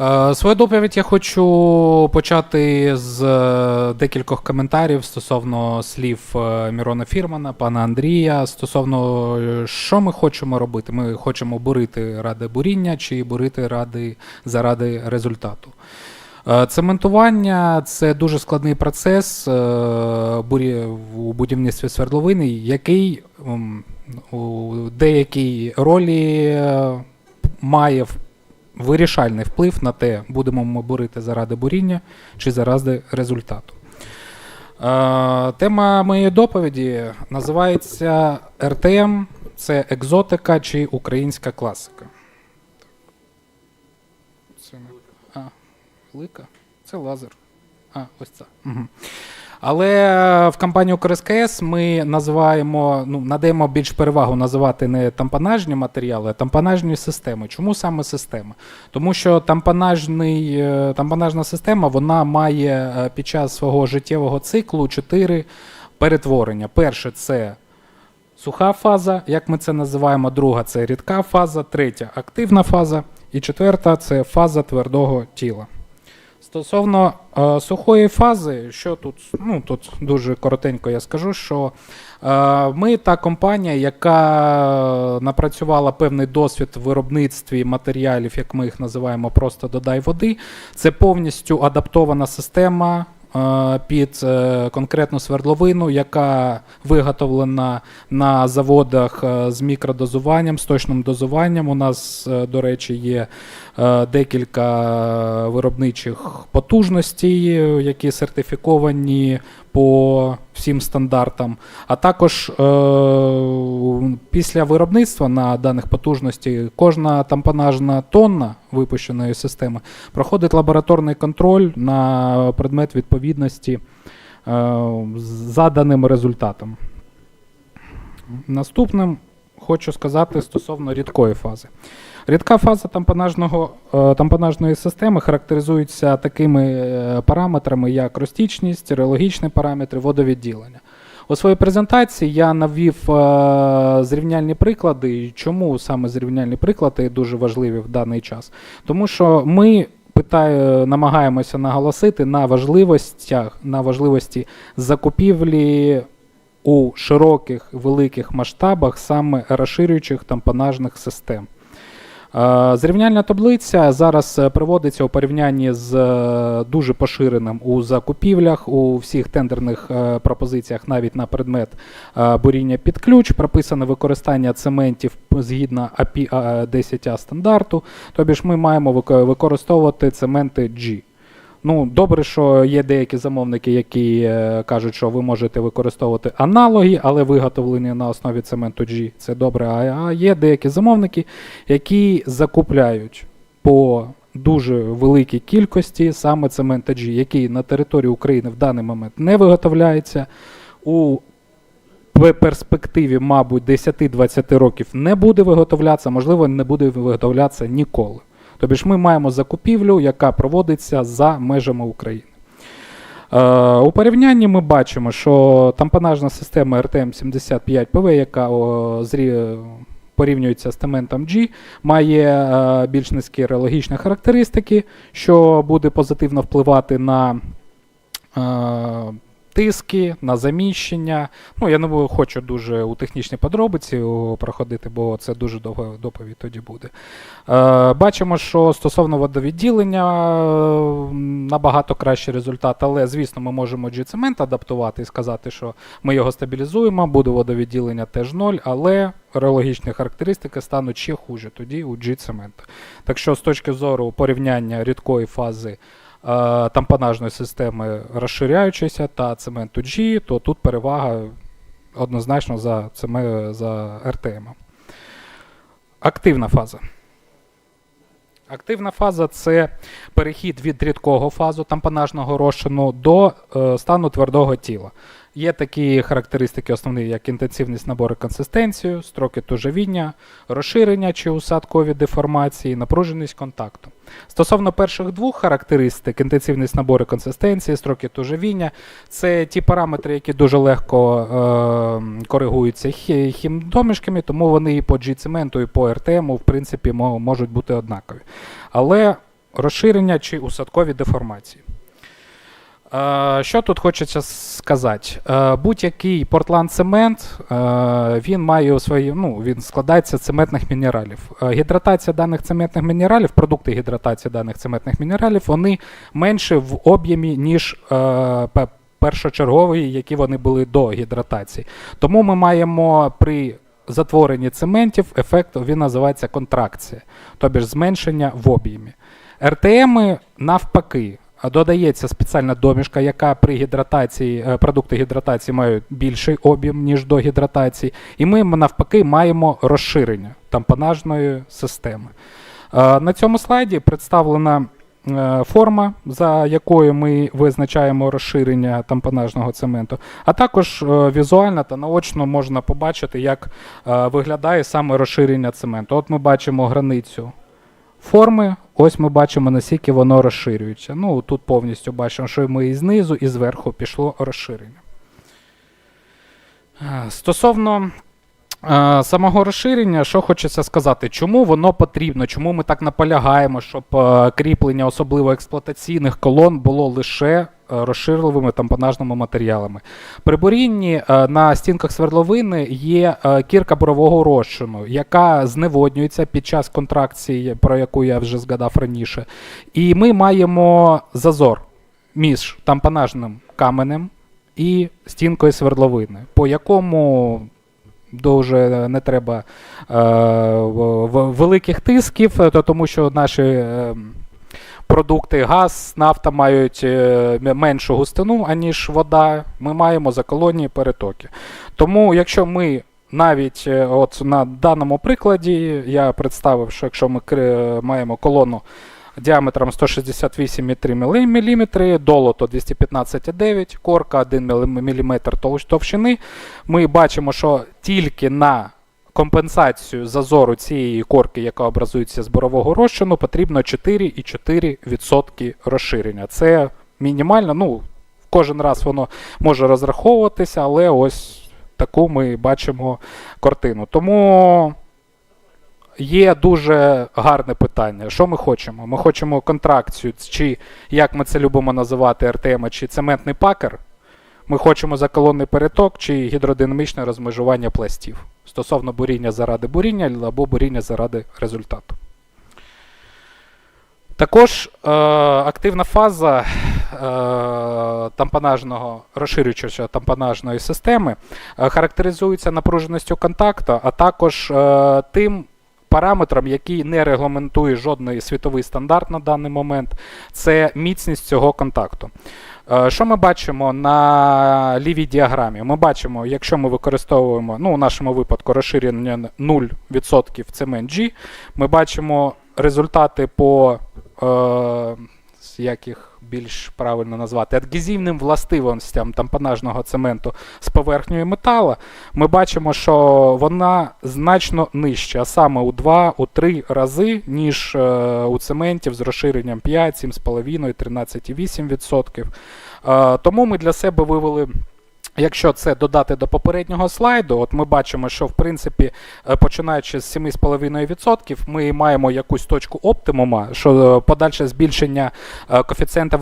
Е, Свою доповідь я хочу почати з е, декількох коментарів стосовно слів е, Мірона Фірмана, пана Андрія. Стосовно що ми хочемо робити? Ми хочемо бурити ради буріння чи бурити ради заради результату. Цементування це дуже складний процес у будівництві свердловини, який у деякій ролі має в- вирішальний вплив на те, будемо ми бурити заради буріння чи заради результату. Е, Тема моєї доповіді називається РТМ це екзотика чи українська класика. Це не- а, велика? Це лазер. А, ось це. Угу. Але е, в компанії УКРСКС ми називаємо, ну, надаємо більш перевагу називати не тампонажні матеріали, а тампонажні системи. Чому саме система? Тому що тампонажний, е, тампонажна система вона має е, під час свого життєвого циклу чотири перетворення. Перше це суха фаза, як ми це називаємо, друга це рідка фаза, третя активна фаза, і четверта це фаза твердого тіла. Стосовно е, сухої фази, що тут, ну тут дуже коротенько я скажу, що е, ми та компанія, яка напрацювала певний досвід в виробництві матеріалів, як ми їх називаємо, просто додай води. Це повністю адаптована система під е, конкретну свердловину, яка виготовлена на заводах е, з мікродозуванням, з точним дозуванням. У нас, е, до речі, є е, декілька виробничих потужностей, е, які сертифіковані по всім стандартам. А також е, після виробництва на даних потужностей кожна тампонажна тонна випущеної системи проходить лабораторний контроль на предмет відповідності е, за даним результатом. Наступним хочу сказати стосовно рідкої фази. Рідка фаза тампонажного, е, тампонажної системи характеризується такими е, параметрами, як розтічність, реологічні параметри, водовідділення. У своїй презентації я навів е, зрівняльні приклади. І Чому саме зрівняльні приклади дуже важливі в даний час? Тому що ми питаю, намагаємося наголосити на важливостях, на важливості закупівлі у широких великих масштабах саме розширюючих тампонажних систем. Е, Зрівняльна таблиця зараз проводиться у порівнянні з е, дуже поширеним у закупівлях, у всіх тендерних е, пропозиціях, навіть на предмет е, буріння під ключ, прописане використання цементів згідно API 10А стандарту. Тобі ж ми маємо використовувати цементи G. Ну, добре, що є деякі замовники, які е, кажуть, що ви можете використовувати аналоги, але виготовлені на основі цементу G. Це добре. А є деякі замовники, які закупляють по дуже великій кількості саме цемента G, який на території України в даний момент не виготовляється. У пе- перспективі, мабуть, 10-20 років не буде виготовлятися, можливо, не буде виготовлятися ніколи. Тобі ж ми маємо закупівлю, яка проводиться за межами України. Е, у порівнянні ми бачимо, що тампонажна система RTM75PV, яка порівнюється з цементом G, має е, більш низькі реологічні характеристики, що буде позитивно впливати на е, тиски, на заміщення. Ну, я не хочу дуже у технічні подробиці проходити, бо це дуже довга доповідь тоді буде. Е, бачимо, що стосовно водовідділення набагато кращий результат, але, звісно, ми можемо G-цемент адаптувати і сказати, що ми його стабілізуємо, буде водовідділення теж 0, але реологічні характеристики стануть ще хуже тоді у G-цементу. Так що з точки зору порівняння рідкої фази тампонажної системи розширяючися та цементу G, то тут перевага однозначно за, за РТМ. Активна фаза. Активна фаза це перехід від рідкого фазу тампонажного розчину до е, стану твердого тіла. Є такі характеристики основні, як інтенсивність набору консистенцію, строки тужавіння, розширення чи усадкові деформації, напруженість контакту. Стосовно перших двох характеристик, інтенсивність набору консистенції, строки туживіння це ті параметри, які дуже легко е, коригуються хімдомішками, тому вони і по G-цементу, і по РТМ, в принципі, можуть бути однакові. Але розширення чи усадкові деформації. Е, Що тут хочеться сказати? Е, Будь-який портланд-цемент е, він має свої, ну, він складається з цементних мінералів. Гідратація даних цементних мінералів, продукти гідратації даних цементних мінералів, вони менше в об'ємі, ніж першочергові, які вони були до гідратації. Тому ми маємо при затворенні цементів ефект він називається контракція, тобто зменшення в об'ємі. РТМи навпаки. Додається спеціальна домішка, яка при гідратації, е, продукти гідратації мають більший об'єм, ніж до гідратації. І ми навпаки маємо розширення тампонажної системи. Е, На цьому слайді представлена е, форма, за якою ми визначаємо розширення тампонажного цементу, а також візуально та наочно можна побачити, як виглядає саме розширення цементу. От ми бачимо границю форми, ось ми бачимо, наскільки воно розширюється. Ну, тут повністю бачимо, що ми і знизу, і зверху пішло розширення. Е, Стосовно самого розширення, що хочеться сказати, чому воно потрібно, чому ми так наполягаємо, щоб е, кріплення, особливо експлуатаційних колон, було лише е, розширливими тампонажними матеріалами. При бурінні е, на стінках свердловини є кірка бурового розчину, яка зневоднюється під час контракції, про яку я вже згадав раніше. І ми маємо зазор між тампонажним каменем і стінкою свердловини, по якому дуже не треба е, великих тисків, е, то тому що наші е, продукти, газ, нафта мають меншу густину, аніж вода. Ми маємо заколонні перетоки. Тому, якщо ми навіть от на даному прикладі я представив, що якщо ми маємо колону діаметром 168,3 мм, долото 215,9, корка 1 мм товщини, ми бачимо, що тільки на компенсацію зазору цієї корки, яка образується з борового розчину, потрібно 4,4% розширення. Це мінімально, ну, кожен раз воно може розраховуватися, але ось таку ми бачимо картину. Тому є дуже гарне питання. Що ми хочемо? Ми хочемо контракцію, чи як ми це любимо називати РТМ, чи цементний пакер. Ми хочемо заколонний переток чи гідродинамічне розмежування пластів стосовно буріння заради буріння або буріння заради результату. Також е, активна фаза е, тампонажного розширюючого тампонажної системи е, характеризується напруженістю контакту, а також е, тим параметром, який не регламентує жодний світовий стандарт на даний момент, це міцність цього контакту. Е, Що ми бачимо на лівій діаграмі? Ми бачимо, якщо ми використовуємо, ну, у нашому випадку розширення 0% в цемент G, ми бачимо результати по е, як їх більш правильно назвати, адгезівним властивостям тампонажного цементу з поверхньою метала, ми бачимо, що вона значно нижча, а саме у 2-3 рази, ніж е, у цементів з розширенням 5, 7,5, 13,8%. Е, тому ми для себе вивели. Якщо це додати до попереднього слайду, от ми бачимо, що в принципі, е, починаючи з 7,5%, ми маємо якусь точку оптимума, що е, подальше збільшення е, коефіцієнта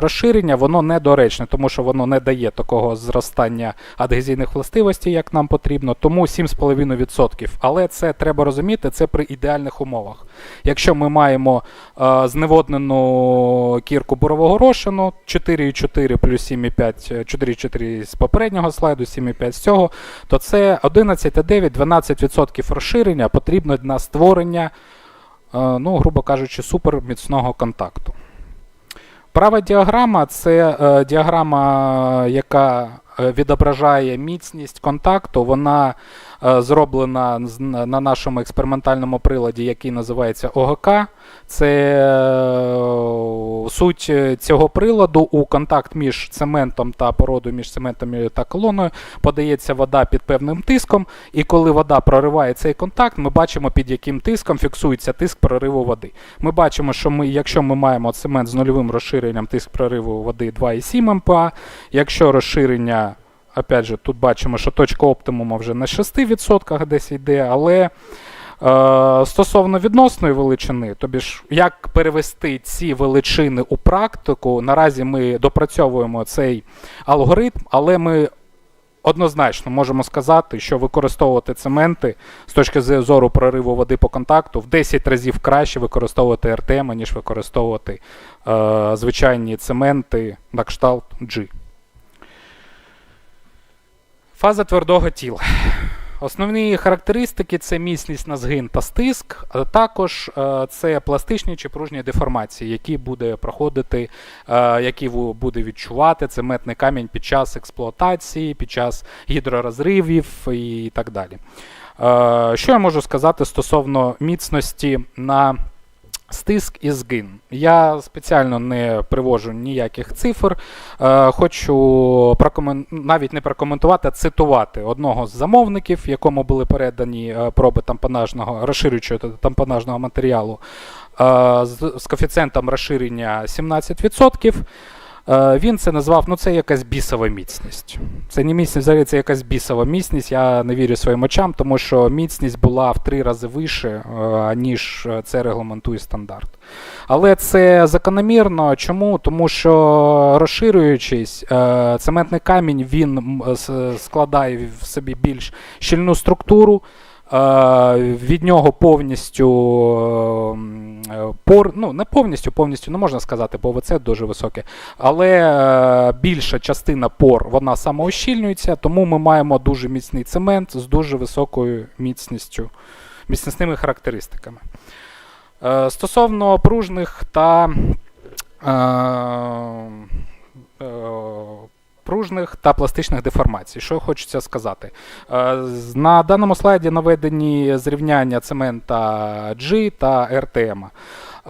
розширення, воно недоречне, тому що воно не дає такого зростання адгезійних властивостей, як нам потрібно, тому 7,5%. Але це треба розуміти, це при ідеальних умовах. Якщо ми маємо е, зневоднену кірку бурового розчину 4,4 плюс 7,5, е, 4,4 з попереднього слайду, 7,5 з цього, то це 11,9-12% розширення потрібно на створення, е, ну, грубо кажучи, суперміцного контакту. Права діаграма це е, діаграма, яка е, відображає міцність контакту. Вона зроблена на нашому експериментальному приладі, який називається ОГК. Це е, суть е, цього приладу у контакт між цементом та породою, між цементом та колоною подається вода під певним тиском, і коли вода прориває цей контакт, ми бачимо, під яким тиском фіксується тиск прориву води. Ми бачимо, що ми, якщо ми маємо цемент з нульовим розширенням, тиск прориву води 2,7 МПА. Якщо розширення, опять же, тут бачимо, що точка оптимуму вже на 6% десь йде, але Е, Стосовно відносної величини, тобі ж як перевести ці величини у практику, наразі ми допрацьовуємо цей алгоритм, але ми однозначно можемо сказати, що використовувати цементи з точки зору прориву води по контакту в 10 разів краще використовувати РТМ, ніж використовувати е, звичайні цементи на кшталт G. Фаза твердого тіла. Основні характеристики це міцність на згин та стиск, а також е, це пластичні чи пружні деформації, які буде проходити, е, які буде відчувати цементний камінь під час експлуатації, під час гідророзривів і так далі. Е, Що я можу сказати стосовно міцності на стиск і згин? Я спеціально не привожу ніяких цифр. Е, Хочу прокомен... навіть не прокоментувати, а цитувати одного з замовників, якому були передані е, проби тампонажного, розширюючого тампонажного матеріалу е, з, з коефіцієнтом розширення 17%. Е, Він це назвав, ну це якась бісова міцність. Це не міцність, взагалі це якась бісова міцність. Я не вірю своїм очам, тому що міцність була в три рази вище, е, ніж е, це регламентує стандарт. Але це закономірно. Чому? Тому що розширюючись, цементний камінь він складає в собі більш щільну структуру. Е, Від нього повністю е, пор, ну не повністю, повністю не можна сказати, бо ВЦ дуже високе, але е, більша частина пор вона самоощільнюється, тому ми маємо дуже міцний цемент з дуже високою міцністю, міцнісними характеристиками. Е, Стосовно пружних та е, е, пружних та пластичних деформацій, що хочеться сказати. Е, На даному слайді наведені зрівняння цемента G та RTM.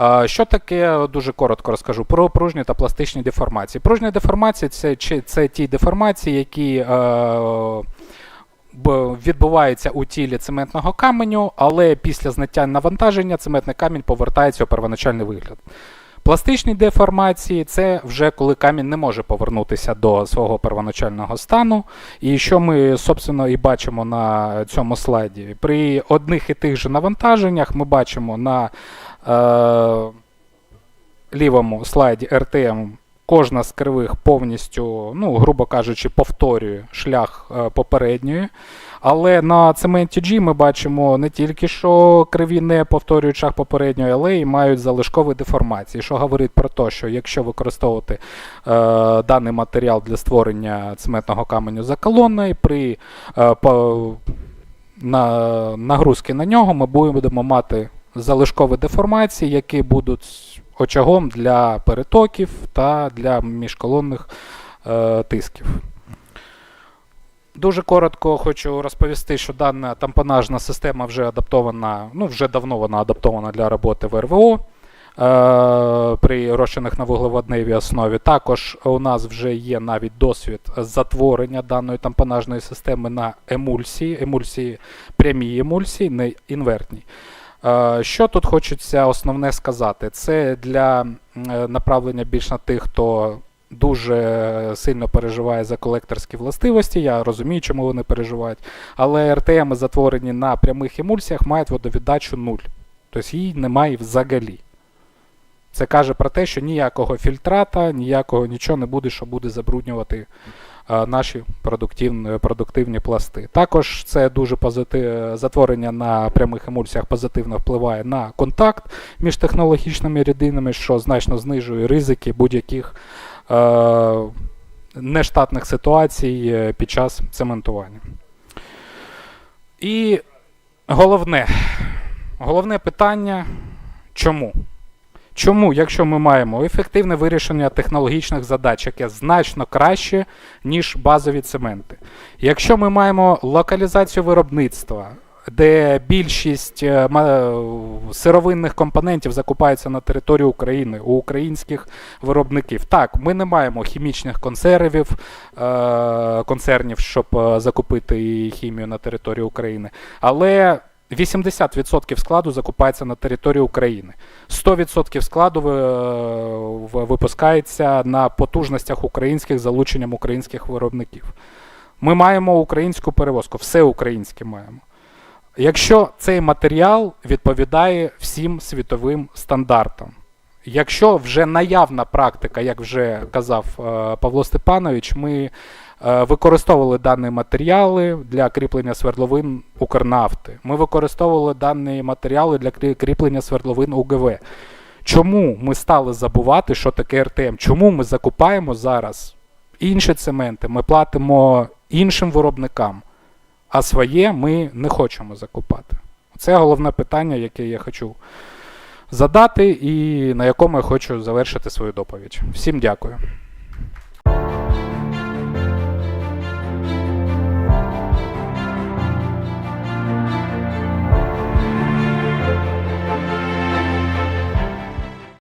Е, Що таке, дуже коротко розкажу, про пружні та пластичні деформації. Пружні деформації це, це ті деформації, які е, відбувається у тілі цементного каменю, але після зняття навантаження цементний камінь повертається у первоначальний вигляд. Пластичні деформації це вже коли камінь не може повернутися до свого первоначального стану. І що ми, собственно, і бачимо на цьому слайді. При одних і тих же навантаженнях ми бачимо на е, лівому слайді RTM кожна з кривих повністю, ну, грубо кажучи, повторює шлях е, попередньої. Але на цементі G ми бачимо не тільки, що криві не повторюють шлях попередньої, але й мають залишкові деформації, що говорить про те, що якщо використовувати е, даний матеріал для створення цементного каменю за колоною, при е, по, на, нагрузки на нього ми будемо мати залишкові деформації, які будуть очагом для перетоків та для міжколонних е, тисків. Дуже коротко хочу розповісти, що дана тампонажна система вже адаптована, ну вже давно вона адаптована для роботи в РВО е, при розчинах на вуглеводневій основі. Також у нас вже є навіть досвід затворення даної тампонажної системи на емульсії, емульсії прямі емульсії, не інвертні. Е, Що тут хочеться основне сказати? Це для е, направлення більш на тих, хто дуже сильно переживає за колекторські властивості. Я розумію, чому вони переживають. Але РТМ затворені на прямих емульсіях мають водовіддачу 0. Тобто її немає взагалі. Це каже про те, що ніякого фільтрата, ніякого нічого не буде, що буде забруднювати е, наші продуктивні, продуктивні пласти. Також це дуже позитив, затворення на прямих емульсіях позитивно впливає на контакт між технологічними рідинами, що значно знижує ризики будь-яких нештатних ситуацій е, під час цементування. І головне, головне питання чому? Чому, якщо ми маємо ефективне вирішення технологічних задач, яке значно краще, ніж базові цементи? Якщо ми маємо локалізацію виробництва, де більшість е, сировинних компонентів закупається на території України у українських виробників. Так, ми не маємо хімічних консервів, е, концернів, щоб е, закупити хімію на території України. Але 80% складу закупається на території України. 100% складу випускається на потужностях українських залученням українських виробників. Ми маємо українську перевозку, все українське маємо. Якщо цей матеріал відповідає всім світовим стандартам, якщо вже наявна практика, як вже казав е, Павло Степанович, ми е, використовували дані матеріали для кріплення свердловин Укрнафти, ми використовували дані матеріали для кріплення свердловин УГВ. Чому ми стали забувати, що таке РТМ? Чому ми закупаємо зараз інші цементи, ми платимо іншим виробникам, а своє ми не хочемо закупати? Це головне питання, яке я хочу задати, і на якому я хочу завершити свою доповідь. Всім дякую.